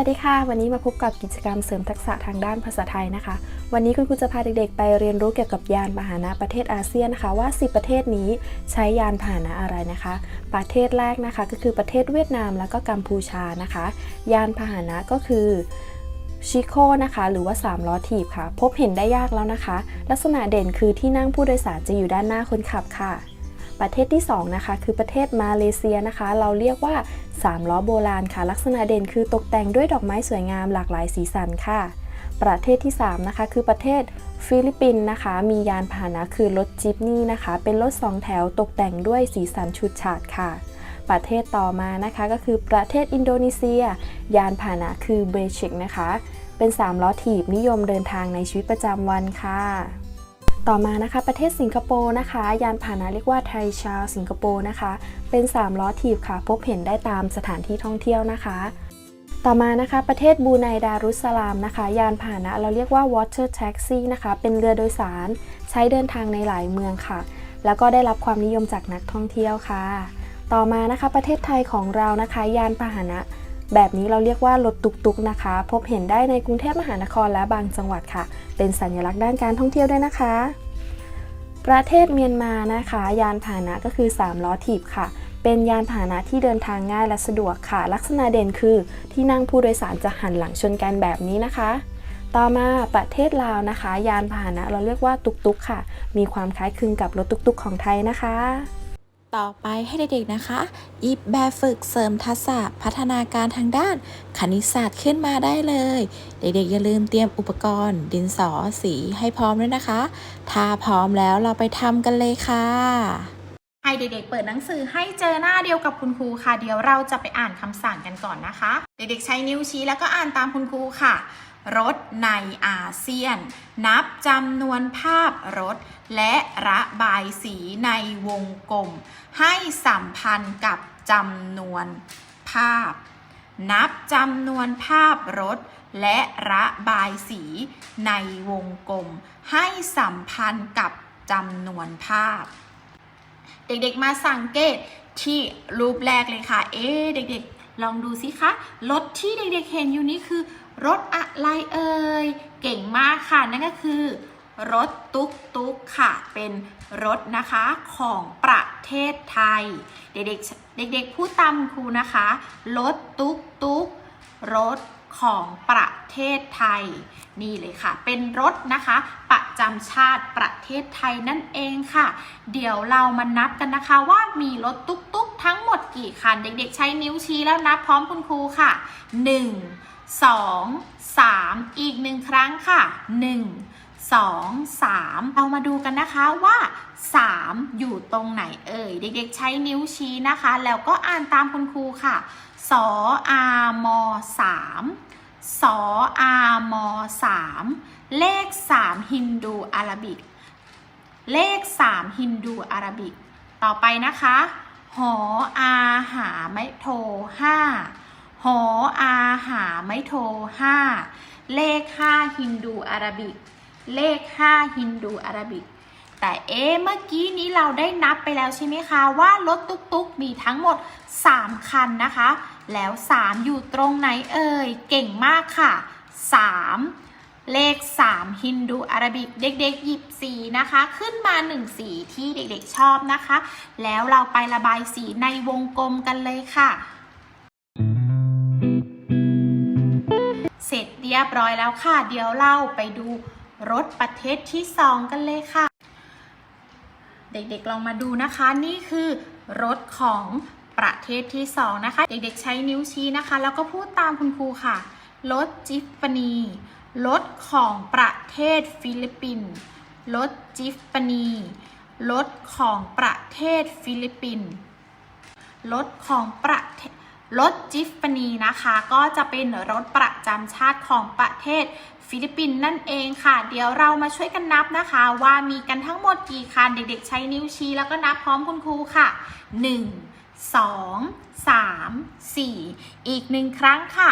วัสดีค่ะ วันนี้มาพบกับกิจกรรมเสริมทักษะทางด้านภาษาไทยนะคะ วันนี้คุณครูจะพาเด็กๆ ไปเรียนรู้เกี่ยวกับยานพาหนะประเทศอาเซียนนะคะว่า 10 ประเทศนี้ใช้ยานพาหนะอะไรนะคะ ประเทศแรกนะคะก็คือประเทศเวียดนามแล้วก็กัมพูชานะคะ ยานพาหนะก็คือชิโคนะคะหรือว่า 3 ล้อถีบค่ะ พบเห็นได้ยากแล้วนะคะ ลักษณะเด่นคือที่นั่งผู้โดยสารจะอยู่ด้านหน้าคนขับค่ะ ประเทศที่2นะคะคือประเทศมาเลเซียนะคะ เราเรียกว่า 3 ล้อโบราณค่ะ ลักษณะเด่นคือตกแต่งด้วยดอกไม้สวยงามหลากหลายสีสันค่ะ ประเทศที่ 3 นะคะ คือประเทศฟิลิปปินส์นะคะ มียานพาหนะคือรถจิปนี่นะคะ เป็นรถ2แถวตกแต่งด้วยสีสันชุดฉาดค่ะ ประเทศต่อมานะคะก็คือประเทศอินโดนีเซีย ยานพาหนะคือเบชิกนะคะ เป็น3ล้อถีบนิยมเดินทางในชีวิตประจำวันค่ะ ต่อมานะคะประเทศสิงคโปร์นะคะ ยานพาหนะเรียกว่าไทชาสิงคโปร์นะคะ เป็น 3 ล้อถีบค่ะ พบเห็นได้ตามสถานที่ท่องเที่ยวนะคะ ต่อมานะคะประเทศบูไนดารุสสลามนะคะ ยานพาหนะเราเรียกว่า water taxi นะคะ เป็นเรือโดยสารใช้เดินทางในหลายเมืองค่ะ แล้วก็ได้รับความนิยมจากนักท่องเที่ยวค่ะ ต่อมานะคะประเทศไทยของเรานะคะ ยานพาหนะ แบบนี้เราเรียกว่ารถตุกๆนะคะ พบเห็นได้ในกรุงเทพมหานครและบางจังหวัดค่ะ เป็นสัญลักษณ์ด้านการท่องเที่ยวด้วยนะคะ ประเทศเมียนมานะคะ ยานพาหนะก็คือ 3 ล้อถีบค่ะ เป็นยานพาหนะที่เดินทางง่ายและสะดวกค่ะ ลักษณะเด่นคือ ที่นั่งผู้โดยสารจะหันหลังชนกันแบบนี้นะคะต่อมาประเทศลาวนะคะ ยานพาหนะเราเรียกว่าตุกๆค่ะ มีความคล้ายคลึงกับรถตุกๆของไทยนะคะ ต่อไปให้เด็กๆนะคะ หยิบแบบฝึกเสริมทักษะพัฒนาการทางด้านคณิตศาสตร์ขึ้นมาได้เลย เด็กๆอย่าลืมเตรียมอุปกรณ์ ดินสอสีให้พร้อมด้วยนะคะ ถ้าพร้อมแล้วเราไปทำกันเลยค่ะ ให้เด็กๆเปิดหนังสือให้เจอหน้าเดียวกับคุณครูค่ะ เดี๋ยวเราจะไปอ่านคำสั่งกันก่อนนะคะ เด็กๆใช้นิ้วชี้แล้วก็อ่านตามคุณครูค่ะ รถในอาเซียน นับจำนวนภาพรถ และระบายสีในวงกลม ให้สัมพันธ์กับจำนวนภาพ นับจำนวนภาพรถ และระบายสีในวงกลม ให้สัมพันธ์กับจำนวนภาพ เด็กๆมาสังเกตที่รูปแรกเลยค่ะ เอ๊เด็กๆ ลองดูสิคะ รถที่เด็กๆเห็นอยู่นี้คือ รถอะไรเอ่ย เก่งมากค่ะ นั่นก็คือ รถตุ๊กตุ๊กค่ะ เป็นรถนะคะของประเทศไทย เด็กๆเด็กๆพูดตามครูนะคะ รถตุ๊กตุ๊กรถของประเทศไทย นี่เลยค่ะ เป็นรถนะคะ ประจำชาติประเทศไทยนั่นเองค่ะ เดี๋ยวเรามานับกันนะคะว่ามีรถตุ๊กๆทั้งหมดกี่คัน เด็กๆ ใช้นิ้วชี้แล้วนับพร้อมคุณครูค่ะ 1 2 3 อีกหนึ่งครั้งค่ะ 1 2 3 เรามาดูกันนะคะว่า 3 อยู่ตรงไหนเอ่ย เด็กๆใช้นิ้วชี้นะคะ แล้วก็อ่านตามคุณครูค่ะสออามอสามสออามอสามเลข 3 ฮินดูอาราบิก เลข 3 ฮินดูอาราบิก ต่อไปนะคะ หออาหาไมโทห้า หออาหาไม่โทห้าเลข5ฮินดูอาราบิก เลข5ฮินดูอาราบิก แต่เอ๊เมื่อกี้นี้เราได้นับไปแล้วใช่ไหมคะว่ารถตุ๊กๆมีทั้งหมด 3 คันนะคะ แล้ว 3 อยู่ตรงไหนเอ่ย เก่งมากค่ะ 3 เลข 3 ฮินดูอาราบิก เด็กๆหยิบสีนะคะ ขึ้นมา 1 สีที่เด็กๆชอบนะคะ แล้วเราไประบายสีในวงกลมกันเลยค่ะ เรียบร้อยแล้วค่ะ เดี๋ยวเราไปดูรถประเทศที่ 2 กันเลยค่ะ เด็กๆลองมาดูนะคะ นี่คือรถของประเทศที่ 2 นะคะ เด็กๆใช้นิ้วชี้นะคะ แล้วก็พูดตามคุณครูค่ะรถจิฟฟานีรถของประเทศฟิลิปปินส์รถจิฟฟานีรถของประเทศฟิลิปปินส์รถของประเทศ รถจิฟฟานีนะคะ ก็จะเป็นรถประจำชาติของประเทศฟิลิปปินส์นั่นเองค่ะ เดี๋ยวเรามาช่วยกันนับนะคะ ว่ามีกันทั้งหมดกี่คัน เด็กๆ ใช้นิ้วชี้แล้วก็นับพร้อมคุณครูค่ะ 1 2 3 4 อีกหนึ่งครั้งค่ะ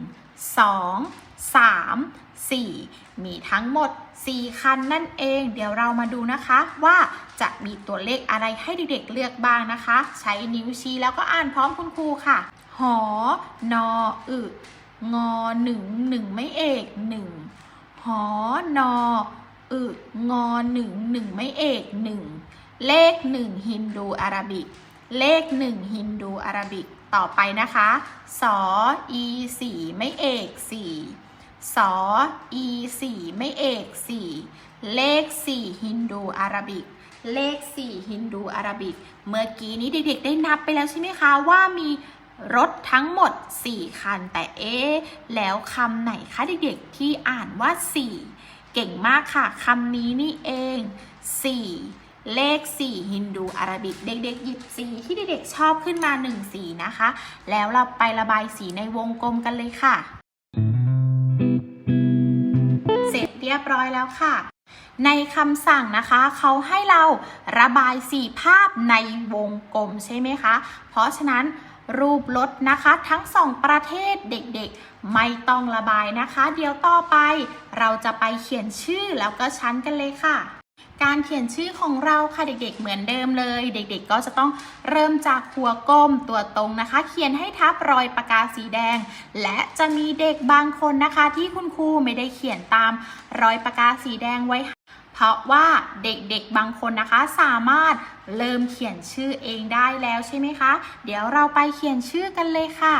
1 2 3 4 มีทั้งหมด 4 คันนั่นเอง เดี๋ยวเรามาดูนะคะว่าจะมีตัวเลขอะไรให้เด็กๆเลือกบ้างนะคะ ใช้นิ้วชี้แล้วก็อ่านพร้อมคุณครูค่ะ หอนออึงอหนึ่งหนึ่งไม่เอกหนึ่งหอนออึงอหนึ่งหนึ่งไม่เอกหนึ่งเลขหนึ่งฮินดูอาราบิก เลขหนึ่งฮินดูอาราบิก ต่อไปนะคะ สออีสี่ไม่เอกสี่ สออีสี่ไม่เอกสี่เลขสี่ฮินดูอาราบิก เลขสี่ฮินดูอาราบิก เมื่อกี้นี้เด็กๆได้นับไปแล้วใช่ไหมคะ ว่ามีรถทั้งหมด 4 คัน แต่เอ๊แล้วคำไหนคะเด็กๆที่อ่านว่า 4 เก่งมากค่ะคำนี้นี่เอง 4 เลข 4 ฮินดูอาราบิก เด็กๆหยิบสีที่เด็กๆชอบขึ้นมา 1 สีนะคะ แล้วเราไประบายสีในวงกลมกันเลยค่ะ เรียบร้อยแล้วค่ะ ในคำสั่งนะคะเขาให้เราระบายสีภาพในวงกลมใช่ไหมคะ เพราะฉะนั้นรูปรถนะคะทั้งสองประเทศเด็กๆ ไม่ต้องระบายนะคะ เดี๋ยวต่อไปเราจะไปเขียนชื่อแล้วก็ชั้นกันเลยค่ะ การเขียนชื่อของเราค่ะเด็กๆเหมือนเดิมเลย เด็กๆก็จะต้องเริ่มจากหัวก้มตัวตรงนะคะ เขียนให้ทับรอยปากกาสีแดง และจะมีเด็กบางคนนะคะ ที่คุณครูไม่ได้เขียนตามรอยปากกาสีแดงไว้ เพราะว่าเด็กๆบางคนนะคะสามารถเริ่มเขียนชื่อเองได้แล้วใช่ไหมคะ เดี๋ยวเราไปเขียนชื่อกันเลยค่ะ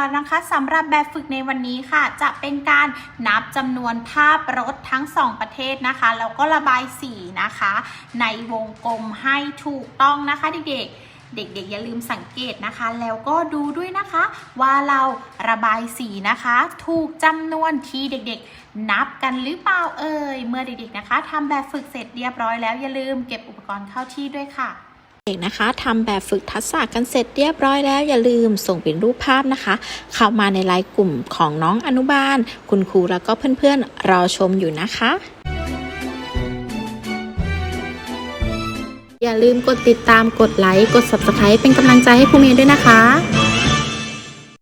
สร็จเรียบร้อยนะคะสำหรับแบบฝึกในวันนี้ค่ะ จะเป็นการนับจำนวนภาพรถทั้งสองประเทศนะคะแล้วก็ระบายสีนะคะ ในวงกลมให้ถูกต้องนะคะเด็กๆเด็กๆ อย่าลืมสังเกตนะคะ แล้วก็ดูด้วยนะคะ ว่าเราระบายสีนะคะ ถูกจำนวนที่เด็กๆ นับกันหรือเปล่าเอ่ยเมื่อเด็กๆนะคะทำแบบฝึกเสร็จเรียบร้อยแล้วอย่าลืมเก็บอุปกรณ์เข้าที่ด้วยค่ะ เด็กนะคะทำแบบฝึกทักษะกันเสร็จเรียบร้อยแล้วอย่าลืมส่งเป็นรูปภาพนะคะ เข้ามาในไลน์กลุ่มของน้องอนุบาล คุณครูแล้วก็เพื่อนๆรอชมอยู่นะคะ อย่าลืมกดติดตามกดไลค์กด Subscribe เป็นกำลังใจให้ครูเมย์ด้วยนะคะ